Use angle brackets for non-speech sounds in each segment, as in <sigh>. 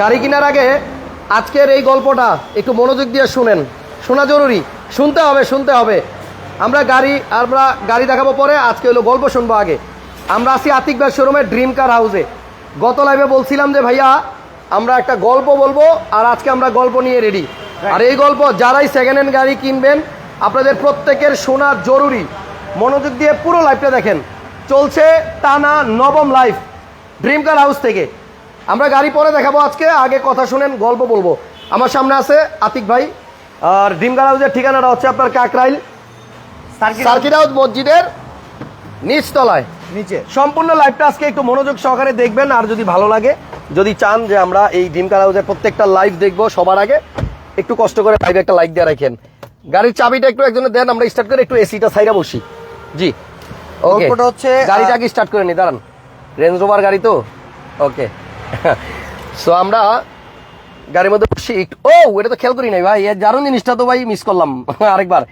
গাড়ি কেনার আগে আজকের এই গল্পটা একটু মনোযোগ দিয়ে শুনেন। শোনা জরুরি। শুনতে হবে শুনতে হবে। আমরা গাড়ি আমরা গাড়ি দেখাবো পরে আজকে হলো গল্প শুনব আগে। আমরা আছি আতিক ব্যাগ শোরুমের ড্রিম কার হাউসে গত লাইভে বলছিলাম যে ভাইয়া আমরা একটা গল্প বলব আর আজকে আমরা গল্প নিয়ে রেডি আর এই গল্প যারাই সেকেন্ড হ্যান্ড গাড়ি কিনবেন আপনাদের প্রত্যেকের শোনা জরুরি। মনোযোগ দিয়ে পুরো লাইভটা দেখেন। চলছে টানা নবম লাইফ ড্রিম কার হাউস থেকে। আমরা গাড়ি পরে দেখাবো আজকে আগে কথা শুনেন গল্প বলব। আমার সামনে আছে আতিক ভাই আর কার হাউসের ঠিকানাটা হচ্ছে আপনার কাকরাইল সার্কিট হাউস। মসজিদের নিচতলায়। নিচে। সম্পূর্ণ লাইভটা আজকে একটু মনোযোগ সহকারে দেখবেন আর যদি ভালো লাগে যদি চান যে আমরা এই ড্রিম কার হাউসের প্রত্যেকটা লাইভ দেখব সবার আগে একটু কষ্ট করে লাইভে একটা লাইক দিয়ে রাখেন। গাড়ির চাবিটা একটু একজনে দেন আমরা স্টার্ট করে একটু এসিটা সাইডা বসি। জি। ওকে গল্পটা হচ্ছে, গাড়িটা আগে স্টার্ট করে নি দাঁড়ান। রেঞ্জ রোভার গাড়ি তো? ওকে সো আমরা গাড়ির মধ্যে বসি ও এটা তো খেয়াল করি নাই ভাই দারুণ জিনিসটা তো ভাই মিস করলাম <laughs> আরেকবার।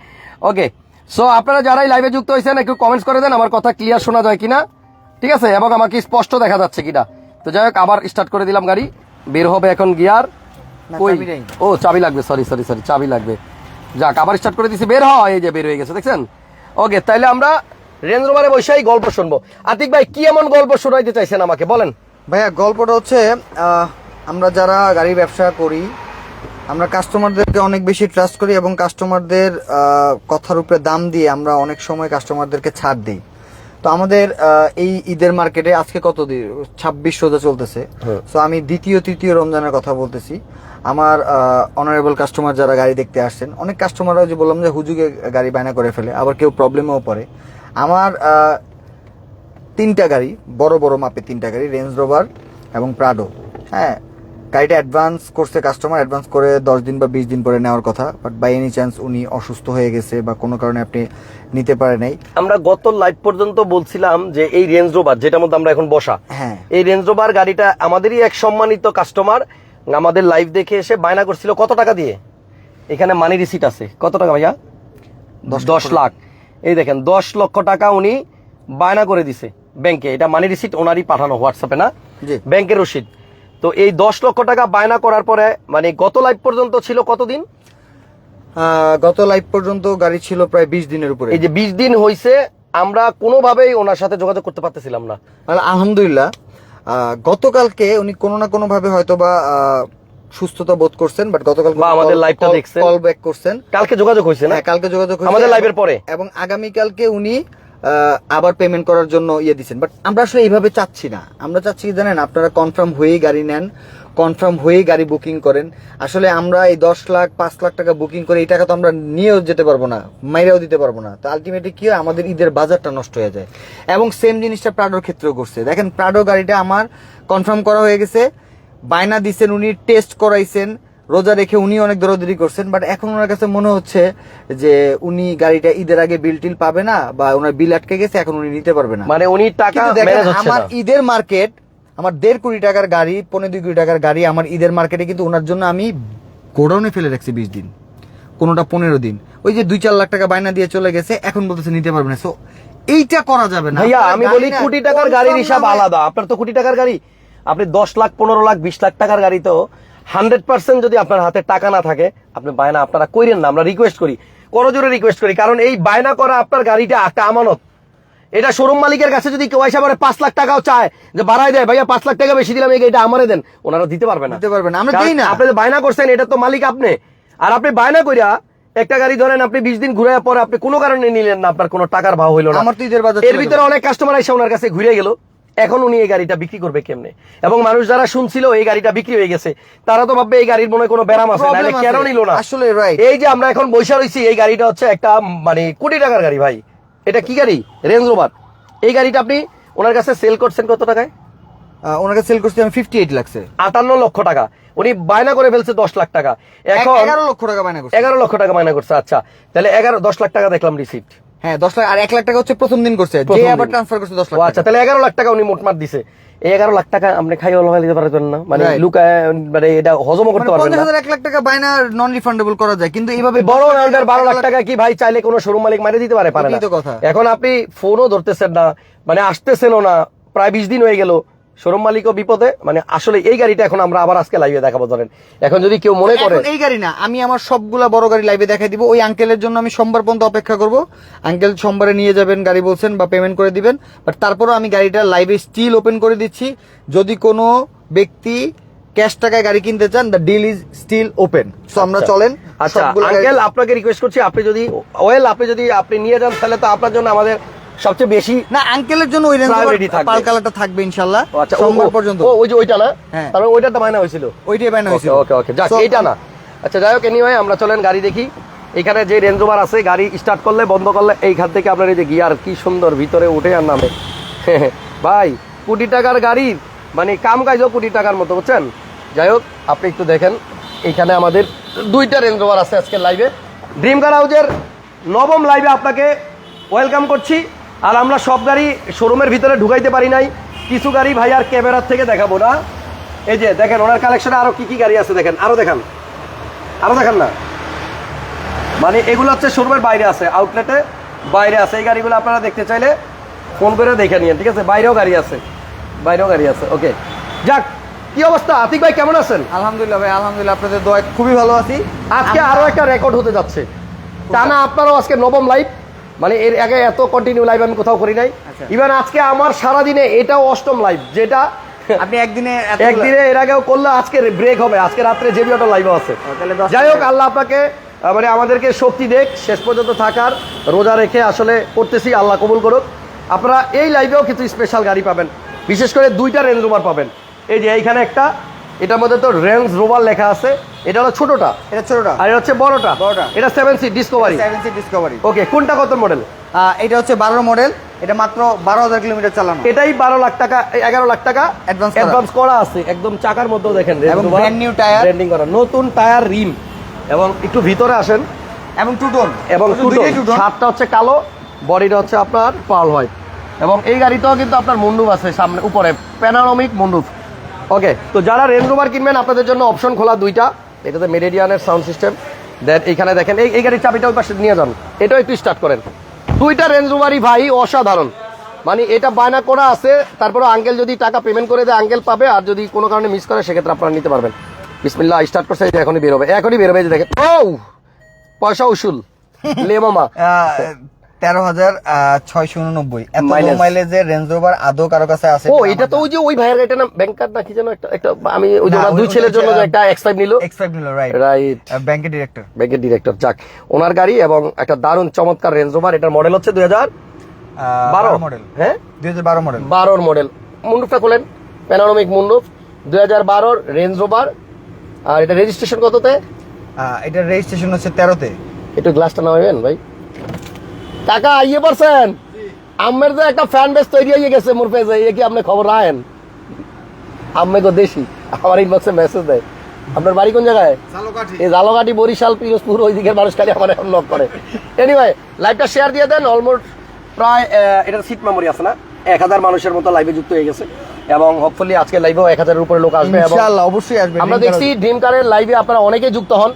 ওকে সো আপনারা যারাই লাইভে যুক্ত হয়েছেন একটু কমেন্টস করে দেন আমার কথা ক্লিয়ার শোনা যায় কিনা। ঠিক আছে? এবং আমাকে স্পষ্ট দেখা যাচ্ছে কিনা। তো যাই হোক আবার স্টার্ট করে দিলাম গাড়ি। বের হবে এখন গিয়ার কই? ও চাবি লাগবে সরি সরি সরি চাবি লাগবে। যাক আবার স্টার্ট করে দিছি বের হয় এই যে বের হয়ে গেছে দেখছেন? ওকে তাইলে আমরা রেঞ্জ রোভারে বসেই গল্প শুনব। আতিক ভাই কি এমন গল্প শোনাইতে চাইছেন আমাকে বলেন। ভাইয়া গল্পটা হচ্ছে আমরা যারা গাড়ি ব্যবসা করি আমরা কাস্টমারদেরকে অনেক বেশি ট্রাস্ট করি এবং কাস্টমারদের কথার উপরে দাম দিয়ে আমরা অনেক সময় কাস্টমারদেরকে ছাড় দিই। তো আমাদের এই ঈদের মার্কেটে আজকে কত দিন ছাব্বিশ রোজা চলতেছে। হ্যাঁ। তো আমি দ্বিতীয় তৃতীয় রমজানের কথা বলতেছি। আমার অনারেবল কাস্টমার যারা গাড়ি দেখতে আসছেন অনেক কাস্টমাররা যে বললাম যে হুজুগে গাড়ি বায়না করে ফেলে আবার কেউ প্রবলেমেও পড়ে। আমার তিনটা গাড়ি বড় বড় মাপে তিনটা গাড়ি রেঞ্জ রোভার এবং প্রাডো হ্যাঁ গাড়িটা অ্যাডভান্স করছে কাস্টমার অ্যাডভান্স করে দশ দিন বা বিশ দিন পরে নেওয়ার কথা বাট বাই এনি চান্স উনি অসুস্থ হয়ে গেছে বা কোনো কারণে আপনি নিতে পারে নাই। আমরা গত লাইভ পর্যন্ত বলছিলাম যে এই রেঞ্জ রোভার যেটার মধ্যে আমরা এখন বসা হ্যাঁ। এই রেঞ্জ রোভার গাড়িটা আমাদেরই এক সম্মানিত কাস্টমার আমাদের লাইভ দেখে এসে বায়না করছিল কত টাকা দিয়ে? এখানে মানি রিসিট আছে। কত টাকা ভাইয়া? দশ দশ লাখ। এই দেখেন দশ লক্ষ টাকা উনি বায়না করে দিছে। ব্যাংকে। এটা মানি রিসিট ওনারই পাঠানো হোয়াটসঅ্যাপে না? ব্যাংকের রসিদ। তো এই দশ লক্ষ টাকা বায়না করার পরে মানে গত লাইভ পর্যন্ত ছিল কতদিন? গত লাইভ পর্যন্ত গাড়ি ছিল প্রায় বিশ দিনের উপরে। এই যে বিশ দিন হয়েছে আমরা কোনোভাবেই ওনার সাথে যোগাযোগ করতে পারতেছিলাম না। আর আলহামদুলিল্লাহ গতকালকে উনি কোনো না কোনো ভাবে হয়তো বা সুস্থতা বোধ করছেন বাট গতকাল আমাদের live-টা দেখছেন। কল ব্যাক করছেন। কালকে যোগাযোগ হয়েছে না? হ্যাঁ কালকে যোগাযোগ হয়েছে আমাদের এবং- পরে। এবং আগামীকালকে উনি আবার পেমেন্ট করার জন্য ইয়ে দিচ্ছেন বাট আমরা আসলে এইভাবে চাচ্ছি না। আমরা চাচ্ছি জানেন, আপনারা কনফার্ম হয়েই গাড়ি নেন কনফার্ম হয়েই গাড়ি বুকিং করেন। আসলে আমরা এই দশ লাখ, পাঁচ লাখ টাকা বুকিং করে এই টাকা তো আমরা নিয়েও যেতে পারব না, মাইরাও দিতে পারব না। তো আলটিমেটলি কি হয়, আমাদের ঈদের বাজারটা নষ্ট হয়ে যায়। এবং সেম জিনিসটা প্রাডোর ক্ষেত্রেও করছে দেখেন প্রাডো গাড়িটা আমার কনফার্ম করা হয়ে গেছে। বায়না দিচ্ছেন উনি টেস্ট করাইছেন। রোজা রেখে উনি অনেক দরদারি করছেন বাট এখন ওনার কাছে মনে হচ্ছে যে উনি গাড়িটা ঈদের আগে বিল টিল পাবে না বা ওনার বিল আটকে গেছে এখন উনি নিতে পারবে না। মানে উনি টাকা আমার ঈদের মার্কেট আমার দেড় কোটি টাকার গাড়ি পনেরো দুই কোটি টাকার গাড়ি আমার ঈদের মার্কেটে কিন্তু ওনার জন্য আমি গোডাউনে ফেলে রাখছি বিশ দিন কোনোটা পনেরো দিন। ওই যে দুই চার লাখ টাকা বায়না দিয়ে চলে গেছে এখন বলতেছে নিতে পারবে না। সো এইটা করা যাবে না। ভাইয়া আমি বলি কোটি টাকার গাড়ির হিসাব আলাদা। আপনার তো কোটি টাকার গাড়ি। আপনি দশ লাখ পনেরো লাখ বিশ লাখ টাকার গাড়ি তো হান্ড্রেড পার্সেন্ট যদি আপনার হাতে টাকা না থাকে আপনি বায়না আপনারা কইরেন না আমরা রিকোয়েস্ট করি। করজোরে রিকোয়েস্ট করি কারণ এই বায়না করা আপনার গাড়িটা একটা আমানত। এটা শোরুম মালিকের কাছে যদি কেউ এসে পরে পাঁচ লাখ টাকাও চায় যে বাড়াই দেয় ভাইয়া পাঁচ লাখ টাকা বেশি দিলাম গাড়িটা আমারে দেন। ওনারা দিতে পারবে না। দিতে পারবে না, আমরা দিই না। আপনি বায়না করছেন এটা তো মালিক আপনি। আর আপনি বায়না কইরা একটা গাড়ি ধরেন আপনি বিশ দিন ঘুরে পরে আপনি কোনো কারণে নিলেন না আপনার কোনো টাকার ভাব হইল না। আমার তো ঈদের বাজার এর ভিতরে অনেক কাস্টমার এসে ওনার কাছে ঘুরে গেল। এখন উনি এই গাড়িটা বিক্রি করবে কেমনে? এবং মানুষ যারা শুনছিল এই গাড়িটা বিক্রি হয়ে গেছে তারা তো ভাববে এই গাড়ির মনে কোনো ব্যারাম আছে নাহলে কেন নিল না? আসলে right। এই যে আমরা এখন বৈশা রয়েছি এই গাড়িটা হচ্ছে একটা মানে কোটি টাকার গাড়ি ভাই। এটা কি গাড়ি? রেঞ্জ রোভার এই গাড়িটা আপনি ওনার কাছে সেল করছেন কত টাকায়? ওনাকে সেল করছি আমি ফিফটি এইট লাগছে আটান্ন লক্ষ টাকা। উনি বায়না করে ফেলছে দশ লাখ টাকা। এখন এগারো লক্ষ টাকা বায়না করছে। এগারো লক্ষ টাকা বায়না করছে আচ্ছা। তাহলে এগারো দশ লাখ টাকা দেখলাম রিসিপ্ট হ্যাঁ দশ লাখ আর এক লাখ টাকা হচ্ছে প্রথম দিন করছে। যে আবার ট্রান্সফার করছে দশ লাখ আচ্ছা তাহলে এগারো লাখ টাকা উনি মোটমাট দিছে। এগারো লাখ টাকা আপনি খাই দিতে পারবেন না। মানে লুকা মানে এটা হজমও মানে করতে পারবেন না। এক লাখ টাকা বায়না নন রিফান্ডেবল করা যায়। কিন্তু এইভাবে বড় বারো লাখ টাকা কি ভাই চাইলে কোনো শোরুম মালিক মারে দিতে পারে? পারে না। এখন আপনি ফোনও ধরতেছেন না। মানে আসতেছেন না। প্রায় বিশ দিন হয়ে গেল। শোরুম মালিকও বিপদে মানে আসলে এই গাড়িটা এখন আমরা আবার আজকে লাইভে দেখাবো ধরেন। এখন যদি কেউ মনে করে এই গাড়ি না আমি আমার সবগুলা বড় গাড়ি লাইভে দেখাই দিব। ওই আঙ্কেলের জন্য আমি সোমবার পর্যন্ত অপেক্ষা করব। আঙ্কেল সোমবারে নিয়ে যাবেন গাড়ি বলছেন বা পেমেন্ট করে দিবেন। বাট তারপরও আমি গাড়িটা লাইভে স্টিল ওপেন করে দিচ্ছি। যদি কোনো ব্যক্তি ক্যাশ টাকায় গাড়ি কিনতে চান the deal is still open so আমরা চলেন আচ্ছা আঙ্কেল আপনাকে রিকোয়েস্ট করছি আপনি যদি ওয়েল আপনি যদি আপনি নিয়ে যান তাহলে তো আপনার জন্য আমাদের সবচেয়ে বেশি না আঙ্কেলের জন্য ওই রেঞ্জ। পাল কালারটা থাকবে। ইনশাল্লাহ ও আচ্ছা সোমবার পর্যন্ত। ও ওই যে ওইটা না। তারপরে ওইটা তো হয়েছিল? ওইটাই ওকে হয়েছিল। ওকে ওকে যাক এইটা না। আচ্ছা যাই হোক এনিওয়ে আমরা চলেন গাড়ি দেখি। এখানে যে রেঞ্জ ওভার আছে গাড়ি স্টার্ট করলে বন্ধ করলে এইখান থেকে আপনার এই যে গিয়ার কি সুন্দর ভিতরে উঠে আর নামে। <laughs> ভাই কোটি টাকার গাড়ির মানে কাম কাজও কোটি টাকার মতো বুঝছেন? যাই হোক আপনি একটু দেখেন এখানে আমাদের দুইটা রেঞ্জ ওভার আছে আজকে লাইভে ড্রিম কার হাউজের নবম লাইভে আপনাকে ওয়েলকাম করছি। আর আমরা সব গাড়ি শোরুমের ভিতরে ঢুকাইতে পারি নাই। কিছু গাড়ি ভাই আর ক্যামেরার থেকে দেখাবো না। এই যে দেখেন ওনার কালেকশনে আরও কি কি গাড়ি আছে দেখেন আরও দেখান। আরও দেখান না। মানে এগুলো হচ্ছে শোরুমের বাইরে আছে আউটলেটে বাইরে আছে। এই গাড়িগুলো আপনারা দেখতে চাইলে ফোন করে দেখে নিন ঠিক আছে? বাইরেও গাড়ি আছে বাইরেও গাড়ি আছে। ওকে যাক কি অবস্থা? আতিক ভাই কেমন আছেন? আলহামদুলিল্লাহ ভাই আলহামদুলিল্লাহ আপনাদের দোয়া খুবই ভালো আছি। আজকে আরও একটা রেকর্ড হতে যাচ্ছে। টানা আপনারও আজকে নবম লাইভ মানে এর আগে এত কন্টিনিউ লাইভ আমি কোথাও করি নাই। আচ্ছা। ইভেন আজকে আমার সারা দিনে এটাও অষ্টম লাইভ যেটা আপনি একদিনে একদিনে এর আগেও করলে আজকে ব্রেক হবে আজকে রাত্রে জেবি অটো লাইভ আছে। যাই হোক আল্লাহ আপনাকে মানে আমাদেরকে শক্তি দেখ শেষ পর্যন্ত থাকার রোজা রেখে আসলে করতেছি আল্লাহ কবুল করুক। আপনারা এই লাইভেও কিছু স্পেশাল গাড়ি পাবেন। বিশেষ করে দুইটা রেঞ্জ রোভার পাবেন। এই যে এইখানে একটা এটার মধ্যে তো রেঞ্জ রোভার লেখা আছে। এটা হলো ছোটটা। এটা ছোটটা। আর এটা হচ্ছে বড়টা। বড়টা। এটা seven C Discovery seven seat Discovery okay কোনটা কত মডেল এটা হচ্ছে বারো মডেল এটা মাত্র বারো হাজার কিলোমিটার চালানো। এটাই বারো লাখ টাকা এগারো লাখ টাকা করা। অ্যাডভান্স করা আছে। একদম চাকার মধ্যেও দেখেন এবং brand new tire। ব্র্যান্ডিং করা। নতুন টায়ার রিম এবং একটু ভিতরে আসেন। এবং টু টোন এবং সাতটা হচ্ছে কালো বডিটা হচ্ছে আপনার পাল হোয়াইট এবং এই গাড়িটাও কিন্তু আপনার মুন্ডুপ আছে সামনে উপরে। প্যানারোমিক মুন্ডুপ ওকে তো যারা রেঞ্জ রোভার কিনবেন আপনাদের জন্য অপশন খোলা দুইটা। এটাতে মেরিডিয়ানের সাউন্ড সিস্টেম দেন এইখানে দেখেন এই এই গাড়ির চাবিটা ওই পাশে নিয়ে যান। এটাও একটু স্টার্ট করেন। দুইটা রেঞ্জ রোভারই ভাই অসাধারণ। মানে এটা বায়না করা আছে তারপরে আঙ্কেল যদি টাকা পেমেন্ট করে দেয় আঙ্কেল পাবে। আর যদি কোনো কারণে মিস করে সেক্ষেত্রে আপনারা নিতে পারবেন। বিসমিল্লাহ স্টার্ট করছে এখনই বেরোবে এখনই বেরোবে যে দেখেন। ও পয়সা উসুল। <laughs> লে মামা। তেরো হাজার ছয়শো উননব্বই। এত। মাইলেজের রেঞ্জ রোভার আদৌ কারও কাছে আছে ও এটা তো ওই যে ওই ভাইয়ের গাড়িটা না ব্যাংক কার্ড না কি যেন একটা একটা আমি ওই যে দুই ছেলের জন্য একটা এক্স ফাইভ নিল এক্স ফাইভ নিল রাইট রাইট ব্যাংকের ডিরেক্টর ব্যাংকের ডিরেক্টর যাক ওনার গাড়ি এবং একটা দারুণ চমৎকার রেঞ্জ রোভার এটার মডেল হচ্ছে দুই হাজার বারো। মডেল হ্যাঁ? দুই হাজার বারো মডেল বারোর মডেল মুন্ডুপটা খোলেন প্যানারোমিক মুন্ডুপ দুই হাজার বারোর রেঞ্জ রোভার আর এটা রেজিস্ট্রেশন কততে? এটার রেজিস্ট্রেশন হচ্ছে তেরোতে। একটু গ্লাসটা নামাবেন ভাই। কাকা আইয়ে পারছেন আমের তো একটা ফ্যান বেস তৈরি হয়ে গেছে মোর পেজে ইয়ে কি আপনি খবর রাখেন? আম্মে গো দেশি আমার ইনবক্সে মেসেজ দেয়। আপনার বাড়ি কোন জায়গায়? এই জালকাঠি বরিশাল পিরোজপুর ওই দিকের মানুষ খালি আমার এখন লক করে। এনিওয়ে লাইভটা শেয়ার দিয়ে দেন অলমোস্ট প্রায় এটার সিট মেমোরি আছে না? এক হাজার মানুষের মতো লাইভে যুক্ত হয়ে গেছে। এবং হোপফুলি আজকে লাইভেও এক হাজারের উপরে লোক আসবে ইনশাআল্লাহ অবশ্যই আসবে আমরা দেখছি ড্রিম কারের লাইভে আপনারা অনেকেই যুক্ত হন।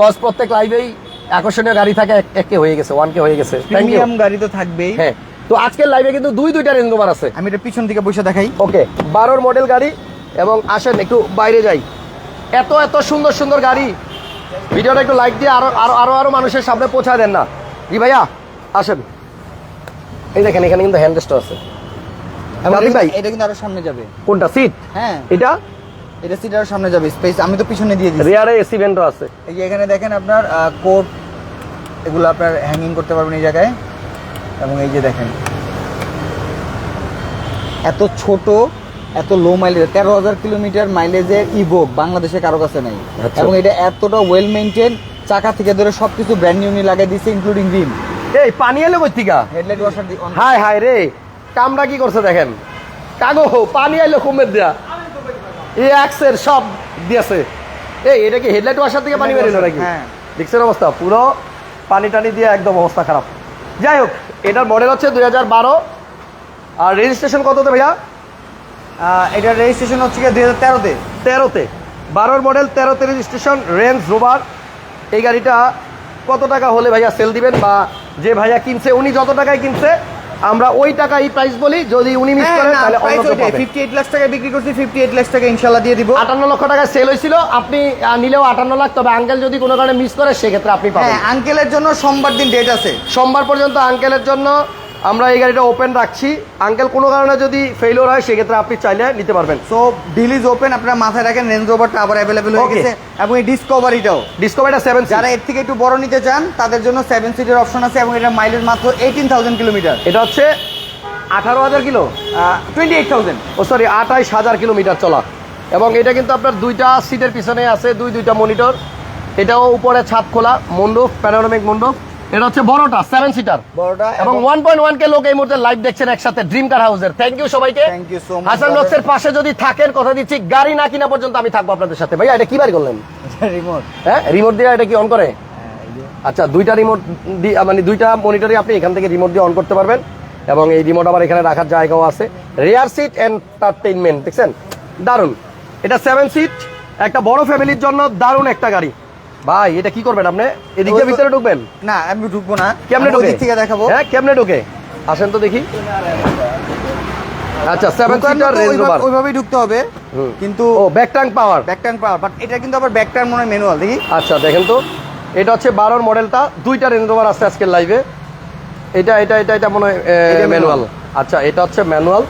কজ প্রত্যেক লাইভেই আকর্ষণীয় গাড়ি থাকে এক- এককে হয়ে গেছে ওয়ান কে হয়ে গেছে। প্রিমিয়াম গাড়ি তো থাকবেই। হ্যাঁ তো আজকের লাইভে কিন্তু দুই দুইটা রেঞ্জ রোভার আছে। আমি এটা পিছন দিকে বসে দেখাই। ওকে বারোর মডেল গাড়ি এবং আসেন একটু বাইরে যাই। এত এত সুন্দর সুন্দর গাড়ি। ভিডিওটা একটু লাইক দিয়ে আরও আরও আরও আরও মানুষের সামনে পৌঁছায় দেন না। জি ভাইয়া আসেন। এই দেখেন এখানে কিন্তু হ্যান্ডেস্ট আছে। রাফিক ভাই এটা কিন্তু আরও সামনে যাবে। কোনটা? সিট হ্যাঁ। এটা? এটা সিট আরও সামনে যাবে স্পেস আমি তো পিছনে দিয়ে রেয়ারে এসি ভেন্টও আছে। এই যে এখানে দেখেন আপনার কোট এগুলো আপনার হ্যাঙ্গিং করতে পারবেন এই জায়গায়। এবং এই যে দেখেন এত ছোট এত লো মাইলেজ তেরো হাজার কিলোমিটার মাইলেজের ইভোক বাংলাদেশে কারও কাছে নাই। আচ্ছা। এবং এটা এতটা ওয়েল মেনটেন চাকা থেকে ধরে সবকিছু ব্র্যান্ড নিউ লাগাই দিচ্ছে ইনক্লুডিং রিম এই পানি এলো থেকে হেডলাইট ওয়াশার হাই হাই রে কামরা কি করছে দেখেন? কাগো পানি আইলো কুমের দেয়া। এই অ্যাক্সের সব দিয়েছে। এই এটা কি হেডলাইট ওয়াশার থেকে পানি বেরোলো নাকি? হ্যাঁ। দেখছেন অবস্থা পুরো পানি টানি দিয়ে একদম অবস্থা খারাপ। যাই হোক এটার মডেল হচ্ছে দুই হাজার বারো। আর রেজিস্ট্রেশন কততে ভাইয়া? এটার রেজিস্ট্রেশন হচ্ছে কি দুই হাজার তেরোতে। তেরোতে। বারোর মডেল তেরোতে রেজিস্ট্রেশন রেঞ্জ রোভার এই গাড়িটা কত টাকা হলে ভাইয়া সেল দিবেন বা যে ভাইয়া কিনছে উনি যত টাকায় কিনছে আমরা ওই টাকা এই প্রাইস বলি যদি উনি মিস হ্যাঁ, করেন তাহলে অন্য কেউ পাবে। 58 লাখ টাকা বিক্রি করছি 58 লাখ টাকা ইনশাআল্লাহ দিয়ে দিব। আটান্ন লক্ষ টাকা সেল হয়েছিল আপনি নিলেও আটান্ন লাখ তবে আঙ্কেল যদি কোনো কারণে মিস করে সেক্ষেত্রে আপনি পাবেন। হ্যাঁ আঙ্কেলের জন্য সোমবার দিন ডেট আছে। সোমবার পর্যন্ত আঙ্কেলের জন্য আমরা এই গাড়িটা ওপেন রাখছি। আঙ্কেল কোনো কারণে যদি ফেইলিওর হয় সেক্ষেত্রে আপনি চাইলে নিতে পারবেন। সো ডিল ইজ ওপেন আপনারা মাথায় রাখেন রেঞ্জ রোভারটা আবার অ্যাভেলেবেল হয়ে গেছে এবং এই ডিসকভারিটাও ডিসকভারিটা সেভেন যারা এর থেকে একটু বড় নিতে চান তাদের জন্য সেভেন সিটের অপশন আছে এবং এটা মাইলেজ মাত্র এইটিন থাউজেন্ড কিলোমিটার এটা হচ্ছে আঠারো হাজার kilo? Twenty eight thousand oh sorry আঠাইশ হাজার কিলোমিটার চলা। এবং এটা কিন্তু আপনার দুইটা সিটের পিছনে আছে দুই দুইটা মনিটর এটাও উপরে ছাদ খোলা মণ্ডপ প্যানোরামিক মণ্ডপ। এটা হচ্ছে বড়টা সেভেন সিটার বড়টা এবং ওয়ান পয়েন্ট ওয়ান কে লোক এই মুহূর্তে লাইভ দেখছেন একসাথে ড্রিম কার হাউসের থ্যাংক ইউ সবাইকে। হাসান brother. পাশে যদি থাকেন কথা দিচ্ছি গাড়ি না কিনা পর্যন্ত আমি থাকব আপনাদের সাথে। ভাইয়া এটা কি বার করলেন? রিমোট হ্যাঁ রিমোট দিয়ে এটা কি অন করে? আচ্ছা দুইটা রিমোট দিয়ে মানে দুইটা মনিটরই আপনি এখান থেকে রিমোট দিয়ে অন করতে পারবেন। এবং এই রিমোট আবার এখানে রাখার জায়গাও আছে। রেয়ার সিট এন্টারটেইনমেন্ট দেখছেন? দারুণ এটা সেভেন সিট একটা বড় ফ্যামিলির জন্য দারুণ একটা গাড়ি। ভাই এটা কি করবেন আপনি? এদিকে ভিতরে ঢুকবেন? না আমি ঢুকবো না। কেমনে ঢুকে? থেকে দেখাবো। হ্যাঁ কেমনে ঢুকে? আসেন তো দেখি। আচ্ছা সেভেন সিটার রেঞ্জ রোভার ওইভাবেই ঢুকতে হবে। কিন্তু ও back tank power back tank power but এটা কিন্তু আবার ব্যাক ট্যাঙ্ক মনে হয় ম্যানুয়াল দেখি। আচ্ছা দেখেন তো। এটা হচ্ছে বারোর মডেলটা দুইটা রেঞ্জ রোভার আছে আজকের লাইভে এটা এটা এটা এটা মনে হয় ম্যানুয়াল আচ্ছা এটা হচ্ছে ম্যানুয়াল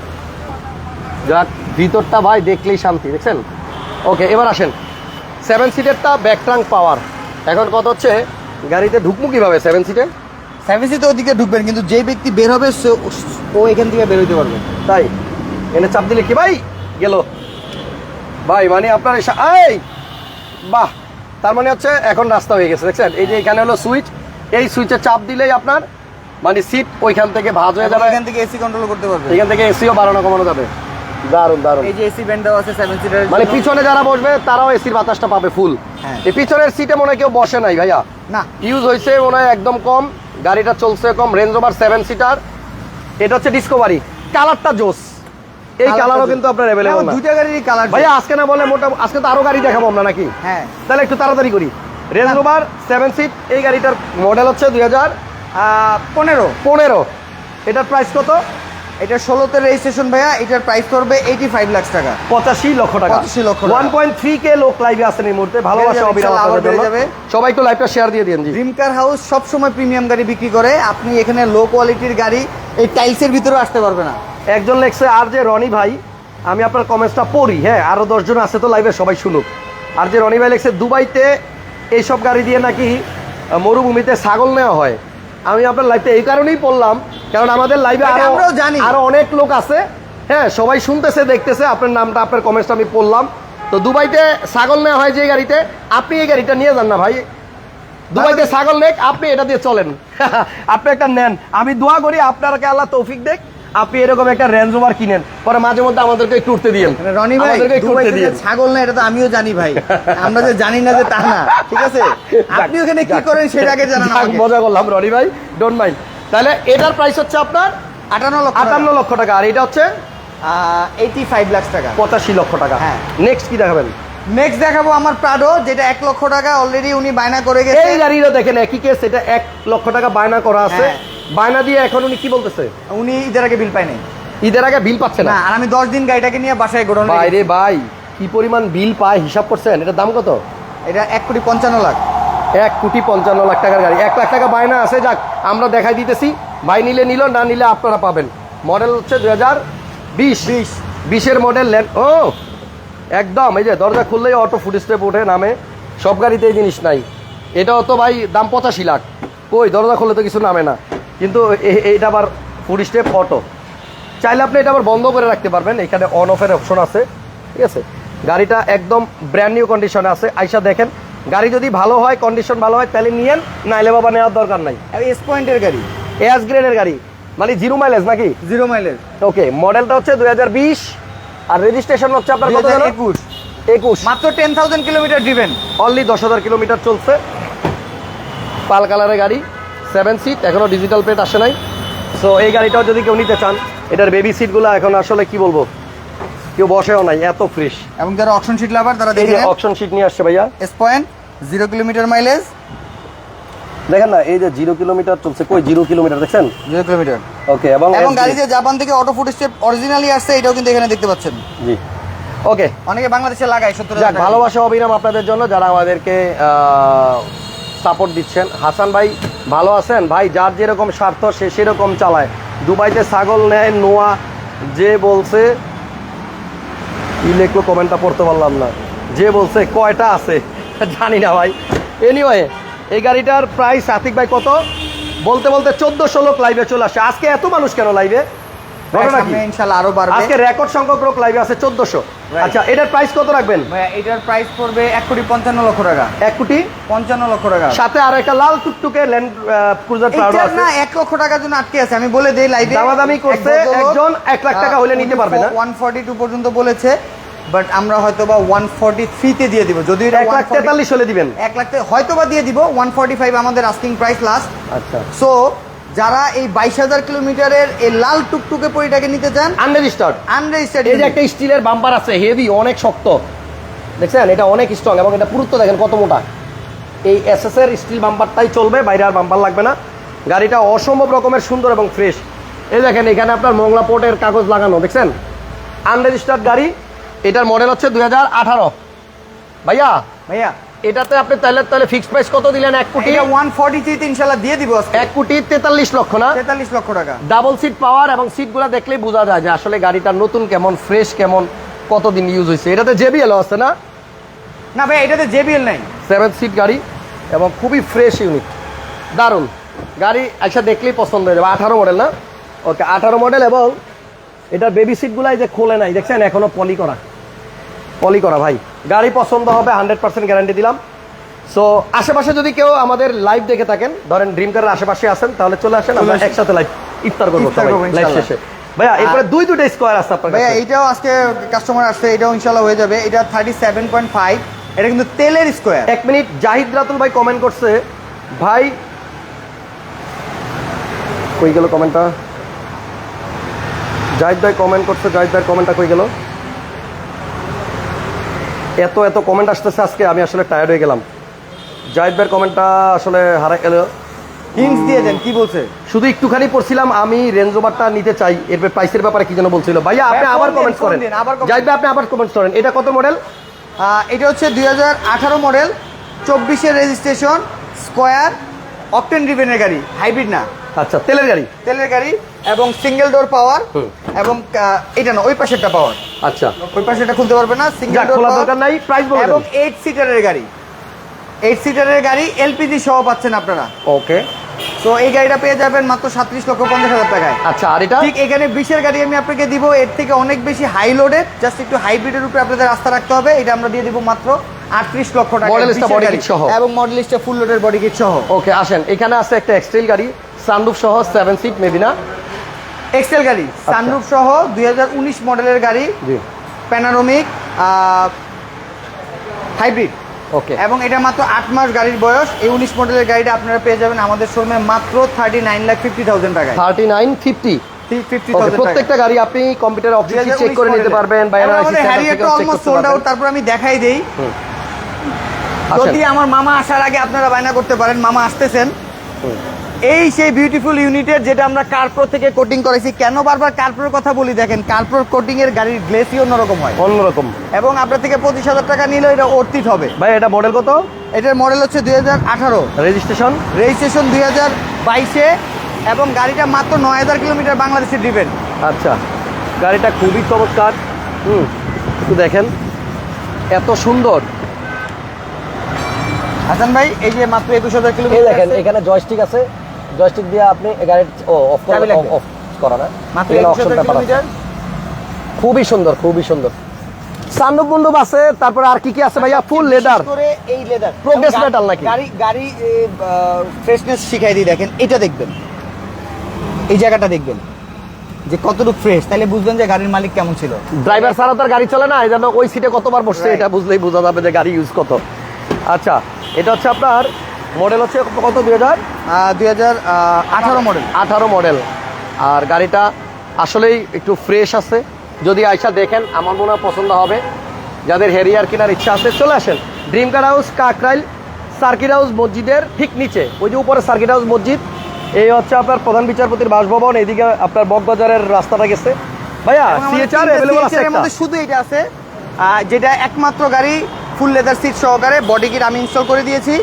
যাক ভিতরটা ভাই দেখলেই শান্তি দেখছেন? ওকে এবার আসেন। সেভেন সিটেরটা ব্যাক ট্রাঙ্ক পাওয়ার এখন কত হচ্ছে? গাড়িতে ঢুকবো কীভাবে সেভেন সিটে সেভেন সিতে ওদিকে ঢুকবেন কিন্তু যে ব্যক্তি বের হবে সে- ও এখান থেকে বের হইতে পারবে। তাই? এনে চাপ দিলে কি ভাই? গেল। ভাই মানে আপনার এই বাহ! তার মানে হচ্ছে এখন রাস্তা হয়ে গেছে দেখছেন? এই যে এখানে হলো সুইচ এই সুইচে চাপ দিলেই আপনার মানে সিট ওইখান থেকে ভাঁজ হয়ে যাবে। এখান থেকে এসি কন্ট্রোল করতে পারবে। এখান থেকে এসিও বাড়ানো কমানো যাবে। দারুণ দারুণ এই যে এসি ব্যান্ডাও আছে সেভেন সিটার মানে পিছনে যারা বসবে তারাও এসির বাতাসটা পাবে ফুল হ্যাঁ। এই পিছনের সিটে মনে কেউ বসে নাই ভাইয়া। না। ইউজ হয়েছে মনে হয় একদম কম গাড়িটা চলছে কম রেঞ্জ ওভার সেভেন সিটার এটা হচ্ছে ডিসকভারি কালারটা জোস। এই কালারও কিন্তু আপনার অ্যাভেলেবল না দুইটা গাড়ির কালার ভাইয়া আজকে না বলে মোটা আজকে তো আরও গাড়ি দেখাবো আমরা নাকি? হ্যাঁ। তাহলে একটু তাড়াতাড়ি করি। রেঞ্জ রোভার সেভেন সিট এই গাড়িটার মডেল হচ্ছে দুই হাজার পনেরো। পনেরো। এটার প্রাইস কত? এটা ষোলোতে রেজিস্ট্রেশন ভাইয়া এটার প্রাইস করবে এইটি ফাইভ লাখ টাকা। পঁচাশি লক্ষ টাকা। 85 লক্ষ ওয়ান পয়েন্ট থ্রি কে লোক লাইভে আসেন এই মুহূর্তে। ভালোবাসা যাবে। সবাই একটু লাইভটা শেয়ার দিয়ে দিন জি। ড্রিম কার হাউস সবসময় প্রিমিয়াম গাড়ি বিক্রি করে। আপনি এখানে লো কোয়ালিটির গাড়ি এই টাইলসের ভিতরে আসতে পারবে না। একজন লেখছে আর যে রনি ভাই আমি আপনার কমেন্টসটা পড়ি। হ্যাঁ আরও দশজন আছে তো লাইভে সবাই শুনুক। আর যে রনি ভাই লেখছে দুবাইতে এইসব গাড়ি দিয়ে নাকি মরুভূমিতে ছাগল নেওয়া হয়? আমি আপনার লাইভে এই কারণেই পড়লাম কারণ আমাদের লাইভে আরও জানি। আরও অনেক লোক আছে। হ্যাঁ সবাই শুনতেছে দেখতেছে আপনার নামটা আপনার কমেন্টসটা আমি পড়লাম। তো দুবাইতে ছাগল নেওয়া হয় যে গাড়িতে আপনি এই গাড়িটা নিয়ে যান না ভাই। দুবাইতে ছাগল নেক আপনি এটা দিয়ে চলেন। <laughs> আপনি একটা নেন। আমি দোয়া করি আপনারকে আল্লাহ তৌফিক দেখ। আপনি এরকম একটা রেঞ্জ ওভার কিনেন পরে মাঝে মধ্যে আমাদেরকে একটু উঠতে দিয়েন। মানে রনি ভাই উঠতে দিয়েন। ছাগল না এটা তো আমিও জানি ভাই। আমরা যে জানি না যে তা না ঠিক আছে? আপনি ওখানে কি করেন সেটা আগে জানান মজা করলাম রনি ভাই ডোন্ট মাইন্ড তাহলে এটার প্রাইস হচ্ছে আপনার আটান্ন লক্ষ আটান্ন লক্ষ টাকা আর এটা হচ্ছে? এইটি ফাইভ লাখ টাকা। পঁচাশি লক্ষ টাকা। হ্যাঁ। নেক্সট কি দেখাবেন? নেক্সট দেখাবো আমার প্রাডো যেটা এক লক্ষ টাকা অলরেডি উনি বায়না করে গেছে। এই গাড়িটা দেখেন একই কেস এটা এক লক্ষ টাকা বায়না করা আছে। হ্যাঁ। বায়না দিয়ে এখন উনি কি বলতেছে? উনি ঈদের আগে বিল পায় নাই। ঈদের আগে বিল পাচ্ছে না? আর আমি দশ দিন গাড়িটাকে নিয়ে বাসায় গোডাউন বাইরে ভাই কি পরিমাণ বিল পায় হিসাব করছেন? এটার দাম কত? এটা এক কোটি পঞ্চান্ন লাখ। এক কোটি পঞ্চান্ন লাখ টাকার গাড়ি। এক লাখ টাকা বায়না আছে যাক আমরা দেখাই দিতেছি। ভাই নিলে নিল না নিলে আপনারা পাবেন। মডেল হচ্ছে দু হাজার বিশ। বিশ। বিশের মডেল ল্যান্ড ও একদম এই যে দরজা খুললেই অটো ফুড স্টেপ ওঠে নামে। সব গাড়িতে এই জিনিস নাই। এটাও তো ভাই দাম পঁচাশি লাখ। কই দরজা খুললে তো কিছু নামে না। কিন্তু এইটা আবার ফুড স্টেপ অটো চাইলে আপনি এটা আবার বন্ধ করে রাখতে পারবেন। এখানে অন অফের অপশন আছে। ঠিক আছে? গাড়িটা একদম ব্র্যান্ড নিউ কন্ডিশনে আছে। আইসা দেখেন গাড়ি যদি ভালো হয় কন্ডিশন ভালো হয় তাহলে নিয়েন নাইলে বাবা নেওয়ার দরকার নাই। এস পয়েন্টের গাড়ি? এস গ্রেডের গাড়ি। মানে জিরো মাইলেজ নাকি? জিরো মাইলেজ ওকে মডেলটা হচ্ছে দুই হাজার বিশ আর রেজিস্ট্রেশন হচ্ছে আপনার কত জানো? একুশ। একুশ। মাত্র ten thousand kilometre driven only দশ হাজার কিলোমিটার চলছে। পাল কালারের গাড়ি। সেভেন সিট এখনও ডিজিটাল প্লেট আসে নাই। সো এই গাড়িটাও যদি কেউ নিতে চান এটার বেবি সিটগুলো এখন আসলে কি বলব? কেউ বসেও নাই এত ফ্রেশ এবং যারা অপশন সিট লাভার তারা দেখে অপশন সিট নিয়ে আসছে ভাইয়া। S point zero kilometre mileage দেখেন না এই যে জিরো কিলোমিটার চলছে কই জিরো কিলোমিটার দেখছেন? জিরো কিলোমিটার ওকে এবং এবং গাড়ি যে জাপান থেকে অটো ফুট স্টেপ অরিজিনালি আসছে এটাও কিন্তু এখানে দেখতে পাচ্ছেন। জি। ওকে অনেকে বাংলাদেশে লাগায় সত্তর যাক ভালোবাসা অবিরাম আপনাদের জন্য যারা আমাদেরকে সাপোর্ট দিচ্ছেন। হাসান ভাই ভালো আছেন? ভাই যার যেরকম স্বার্থ সে সেরকম চালায়। দুবাইতে ছাগল নেয় নোয়া যে বলছে কি লিখলো কমেন্টটা পড়তে পারলাম না। যে বলছে কয়টা আছে? <laughs> জানি না ভাই। এনিওয়ে এই গাড়িটার প্রাইস আতিক ভাই কত? বলতে বলতে চোদ্দশো লোক লাইভে চলে আসে। আজকে এত মানুষ কেন লাইভে ঘটনা কি? ইনশাল্লাহ আরও বাড়বে। আজকে রেকর্ড সংখ্যক লোক লাইভে আছে চোদ্দশো। আচ্ছা এটার প্রাইস কত রাখবেন? ভাইয়া এটার প্রাইস পড়বে এক কোটি পঞ্চান্ন লক্ষ টাকা। এক কোটি? পঞ্চান্ন লক্ষ টাকা। সাথে আর একটা লাল টুকটুকে ল্যান্ড ক্রুজার প্রাউডো আছে। না এক লক্ষ টাকার জন্য আটকে আছে। আমি বলে দেই লাইভে দামাদামি করছে, একজন এক লাখ টাকা হলে নিতে পারবে না? ওয়ান ফর্টি টু পর্যন্ত বলেছে বাট আমরা হয়তো বা ওয়ান ফর্টি থ্রিতে দিয়ে দিব। যদি এক লাখ তেতাল্লিশ হলে দিবেন। এক লাখ হয়তো বা দিয়ে দিব। ওয়ান ফর্টি ফাইভ আমাদের আস্কিং প্রাইস লাস্ট আচ্ছা। সো যারা এই বাইশ হাজার কিলোমিটারের এই লাল টুকটুকে পরিটাকে নিতে চান আনরেজিস্টার্ড আনরেজিস্টার্ড এই যে একটা স্টিলের বাম্পার আছে হেভি অনেক শক্ত। দেখছেন? এটা অনেক স্ট্রং এবং এটা পুরুত্ব দেখেন কত মোটা। এই এসএস এর স্টিল বাম্পারটাই চলবে বাইরে আর বাম্পার লাগবে না। গাড়িটা অসম্ভব রকমের সুন্দর এবং ফ্রেশ এই দেখেন এখানে আপনার মংলা পোর্টের কাগজ লাগানো দেখছেন? আনরেজিস্টার্ড গাড়ি এটার মডেল হচ্ছে দুই হাজার আঠারো। ভাইয়া? ভাইয়া। এটাতে আপনি তাহলে তাহলে ফিক্সড প্রাইস কত দিলেন? এক কোটি? এটা ওয়ান ফর্টি থ্রিতে ইনশাল্লাহ দিয়ে দিব আজকে। এক কোটি তেতাল্লিশ লক্ষ না? তেতাল্লিশ লক্ষ টাকা। ডাবল সিট পাওয়ার এবং সিটগুলো দেখলেই বোঝা যায় যে আসলে গাড়িটা নতুন কেমন ফ্রেশ কেমন কতদিন ইউজ হয়েছে। এটাতে জেবিএল আছে না? না ভাই এটাতে জেবিএল নাই। সেভেন সিট গাড়ি এবং খুবই ফ্রেশ ইউনিট দারুণ। গাড়ি আচ্ছা দেখলেই পছন্দ হয়ে যাবে। আঠারো মডেল না? ওকে আঠারো মডেল এবং এটার বেবি সিটগুলাই যে খোলে নাই দেখছেন? এখনও পলি করা। পলি করা ভাই। গাড়ি পছন্দ হবে হান্ড্রেড পার্সেন্ট গ্যারান্টি দিলাম। সো আশেপাশে যদি কেউ আমাদের লাইভ দেখে থাকেন ধরেন ড্রিম কারের আশেপাশে আসেন তাহলে চলে আসেন আমরা একসাথে লাইভ ইফতার করব লাইভ শেষে। ভাইয়া এরপরে দুই দুটো স্কোয়ার আছে আপনার ভাইয়া। এইটাও আজকে কাস্টমার আসছে এটাও ইনশাল্লাহ হয়ে যাবে। এটা থার্টি সেভেন পয়েন্ট ফাইভ এটা কিন্তু তেলের স্কোয়ার এক মিনিট জাহিদ রাতুল ভাই কমেন্ট করছে। ভাই কই গেল কমেন্টটা জাহিদ ভাই কমেন্ট করছে জাহিদ ভাইয়ের কমেন্টটা কই গেল? এত এত কমেন্ট আসতেছে আজকে আমি আসলে টায়ার্ড হয়ে গেলাম। জাহিদ ভাইয়ের কমেন্টটা আসলে হারা গেল। হিন্টস দিয়ে দেন কি বলছে? শুধু একটুখানি পড়ছিলাম আমি রেঞ্জ ওভারটা নিতে চাই। এরপর প্রাইসের ব্যাপারে কি যেন বলছিল। ভাইয়া আপনি আবার কমেন্ট করেন। জাহিদ ভাই আপনি আবার কমেন্ট করেন। এটা কত মডেল এটা হচ্ছে দুই হাজার আঠারো মডেল চব্বিশের রেজিস্ট্রেশন স্কোয়ার অপটেন রিভেনের গাড়ি হাইব্রিড না। আচ্ছা তেলের গাড়ি। তেলের গাড়ি এবং সিঙ্গেল ডোর পাওয়ার এবং এটা না ওই পাশেরটা পাওয়ার আচ্ছা। ওই পাশেরটা খুলতে পারবে না সিঙ্গেল ডোর খোলা দরকার নাই প্রাইস বলে এবং এইট সিটারের গাড়ি। এইট সিটারের গাড়ি এলপিজি সহ পাচ্ছেন আপনারা। ওকে তো এই গাড়িটা পেয়ে যাবেন মাত্র সাতত্রিশ লক্ষ পঞ্চাশ হাজার টাকায়। আচ্ছা আর এটা? ঠিক এখানে বিশের গাড়ি আমি আপনাকে দিব এর থেকে অনেক বেশি হাই লোডেড জাস্ট একটু হাইব্রিডের উপরে আপনাদের আস্থা রাখতে হবে এটা আমরা দিয়ে দিব মাত্র আটত্রিশ লক্ষ টাকা। এবং মডেলিস্টটা ফুল লোডের বডি কিট সহ। ওকে আসেন এখানে আছে একটা এক্সটেল গাড়ি সানরুফ সহ সেভেন সিট মেবি না? এক্সেল গাড়ি সানরুফ সহ দুই হাজার উনিশ মডেলের গাড়ি জি। প্যানারোমিক হাইব্রিড ওকে এবং এটা মাত্র আট মাস গাড়ির বয়স। এই উনিশ মডেলের গাড়িটা আপনারা পেয়ে যাবেন আমাদের শোরুমে মাত্র thirty nine lakh fifty thousand টাকায় থার্টি নাইন ফিফটি প্রত্যেকটা গাড়ি আপনি কম্পিউটার অফিসে চেক করে নিতে পারবেন বা অলমোস্ট সোল্ড আউট তারপর আমি দেখাই দেই। যদি আমার মামা আসার আগে আপনারা বায়না করতে পারেন মামা আসতেছেন। এই সেই বিউটিফুল ইউনিটের যেটা আমরা কার্প্রো থেকে কোটিং করেছি কেন বারবার কার্প্রোর কথা বলি দেখেন কার্প্রোর কোটিং এর গাড়ির গ্লেসই অন্যরকম হয়। অন্যরকম। এবং আপনার থেকে পঁচিশ হাজার টাকা নিলেও এটা অর্থিত হবে। ভাই এটা মডেল কত? এটার মডেল হচ্ছে দুই হাজার আঠারো। রেজিস্ট্রেশন রেজিস্ট্রেশন দুই হাজার বাইশে এবং গাড়িটা মাত্র নয় হাজার কিলোমিটার বাংলাদেশে দিবেন আচ্ছা গাড়িটা খুবই চমৎকার। হুম একটু দেখেন। এত সুন্দর। হাসান ভাই এই যে মাত্র একুশ হাজার কিলোমিটার দেখেন এখানে জয়স্টিক আছে। জয়স্টিক দিয়ে আপনি গাড়ির ও অফ অফ করা না? ব্যাপার আছে। খুবই সুন্দর খুবই সুন্দর। সান্ডুপ মুন্ডুপ আছে তারপর আর কি কি আছে ভাইয়া? ফুল লেদার এই লেদার Progress metal নাকি? গাড়ি গাড়ি ফ্রেশনেস শিখাই দিই দেখেন এটা দেখবেন। এই জায়গাটা দেখবেন। যে কতটুকু ফ্রেশ তাহলে বুঝবেন যে গাড়ির মালিক কেমন ছিল। ড্রাইভার ছাড়া তো আর গাড়ি চলে না এই জন্য ওই সিটে কতবার বসছে এটা বুঝলেই বোঝা যাবে যে গাড়ি ইউজ কত। আচ্ছা এটা হচ্ছে আপনার মডেল হচ্ছে কত? দুই হাজার? দুই হাজার আঠারো মডেল আঠারো মডেল আর গাড়িটা আসলেই একটু ফ্রেশ আছে। যদি আইসা দেখেন আমার মনে পছন্দ হবে। যাদের হেরিয়ার কেনার ইচ্ছা আছে চলে আসেন। Dream car house Kakrail circuit house মসজিদের ঠিক নিচে। ওই যে উপরে সার্কিট হাউস মসজিদ। এই হচ্ছে আপনার প্রধান বিচারপতির বাসভবন। এইদিকে আপনার বকবাজারের রাস্তাটা গেছে। ভাইয়া সিএচআর আছে এর মধ্যে শুধু এটা আছে। যেটা একমাত্র গাড়ি ফুল লেদার সিট সহকারে বডি কিট আমি ইনস্টল করে দিয়েছি।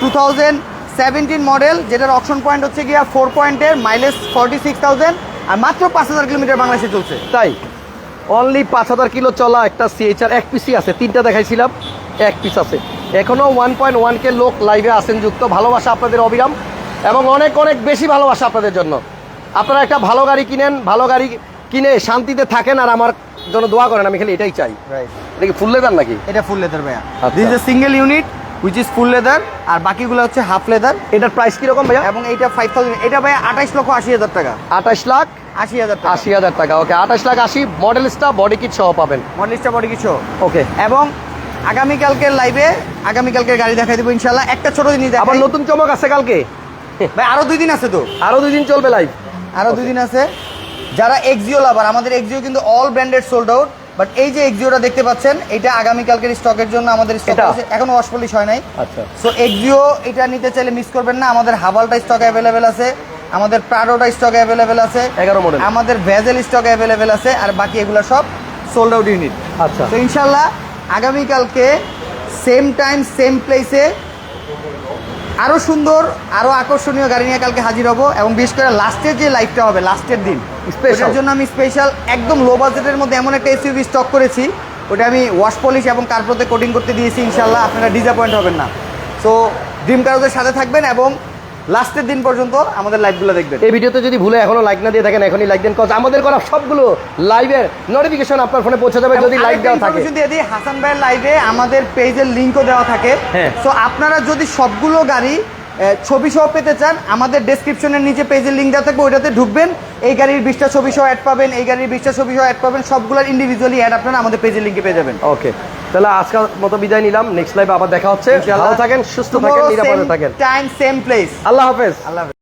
টু থাউজেন্ড সেভেন্টিন মডেল যেটার অপশন পয়েন্ট হচ্ছে গিয়া ফোর পয়েন্টের মাইলেজ ফর্টি সিক্স থাউজেন্ড আর মাত্র পাঁচ হাজার কিলোমিটার বাংলাদেশে চলছে। তাই? অনলি পাঁচ হাজার কিলো চলা একটা সিএইচআর এক পিসই আছে তিনটা দেখাইছিলাম এক পিস আছে। এখনও ওয়ান পয়েন্ট ওয়ান কে লোক লাইভে আসেন যুক্ত ভালোবাসা আপনাদের অবিরাম এবং অনেক অনেক বেশি ভালোবাসা আপনাদের জন্য। আপনারা একটা ভালো গাড়ি কিনেন ভালো গাড়ি কিনে শান্তিতে থাকেন আর আমার জন্য দোয়া করেন আমি খালি এটাই চাই। রাইট এটা কি ফুল লেদার নাকি? এটা ফুল লেদার ভাইয়া। This is single unit which is full leather আর বাকিগুলো হচ্ছে হাফ লেদার এটার প্রাইস কীরকম ভাইয়া? এবং এইটা ফাইভ থাউজেন্ড এটা ভাইয়া আঠাইশ লক্ষ আশি হাজার টাকা। আঠাশ লাখ আশি হাজার টাকা। আশি হাজার টাকা। ওকে আঠাশ লাখ আশি মডেল স্টার বডি কিট সহ পাবেন। মডেলিস্টা বডি কিট সহ। ওকে এবং আগামীকালকের লাইভে আগামীকালকের গাড়ি দেখাই দেবো ইনশাল্লাহ একটা ছোট জিনিস আবার নতুন চমক আছে কালকে? ভাই আরও দুই দিন আছে তো। আরও দুই দিন চলবে লাইভ আরও দুই দিন আছে। যারা এক্সিও লাভার আমাদের এক্সিও কিন্তু all branded sold out but এই যে এক্সিওটা দেখতে পাচ্ছেন এটা আগামীকালকের স্টকের জন্য আমাদের স্টক এখন ওয়াশ পলিশ হয় নাই। আচ্ছা। সো এক্সিও এটা নিতে চাইলে মিস করবেন না। আমাদের হাভালটা স্টক অ্যাভেলেবেল আছে। আমাদের প্রাডোটা স্টক অ্যাভেলেবেল আছে। 11 model। আমাদের ভেজেল স্টক অ্যাভেলেবেল আছে। আর বাকি এগুলো সব সোল্ড আউট ইউনিট আচ্ছা। তো ইনশাল্লাহ আগামীকালকে সেম টাইম সেম প্লেসে আরও সুন্দর আরও আকর্ষণীয় গাড়ি নিয়ে কালকে হাজির হব এবং বিশেষ করে লাস্টের যে লাইফটা হবে লাস্টের দিন স্পেশাল জন্য আমি স্পেশাল একদম লো বাজেটের মধ্যে এমন একটা এসইউভি স্টক করেছি ওটা আমি ওয়াশ পলিশ এবং কার্পোতে কোটিং করতে দিয়েছি ইনশাল্লাহ আপনারা ডিসঅ্যাপয়েন্ট হবেন না। সো ড্রিম কারোদের সাথে থাকবেন এবং লাস্টের দিন পর্যন্ত আমাদের লাইভগুলো দেখবেন এই ভিডিওতে যদি ভুলে এখনও লাইক না দিয়ে থাকেন এখনই লাইক দেন কজ আমাদের করা সবগুলো লাইভের নোটিফিকেশন আপনার ফোনে পৌঁছে যাবে যদি লাইক দেওয়া থাকে যদি দিয়ে দিই হাসান ভাইয়ের লাইভে আমাদের পেজের লিংকও দেওয়া থাকে। সো আপনারা যদি সবগুলো গাড়ি ছবি সহ পেতে চান আমাদের ডেসক্রিপশনের নিচে পেজের লিঙ্ক দেওয়া থাকবে ওইটাতে ঢুকবেন। এই গাড়ির বিশটা ছবি সহ অ্যাড পাবেন এই গাড়ির বিশটা ছবি সহ অ্যাড পাবেন সবগুলোর ইন্ডিভিজুয়ালি অ্যাড আপনারা আমাদের পেজের লিঙ্কে পেয়ে যাবেন। ওকে তাহলে আজকের মতো বিদায় নিলাম নেক্সট লাইভে আবার দেখা হচ্ছে। ভালো থাকেন সুস্থ থাকেন নিরাপদে থাকেন। টাইম সেম প্লেস আল্লাহ হাফেজ। আল্লাহ।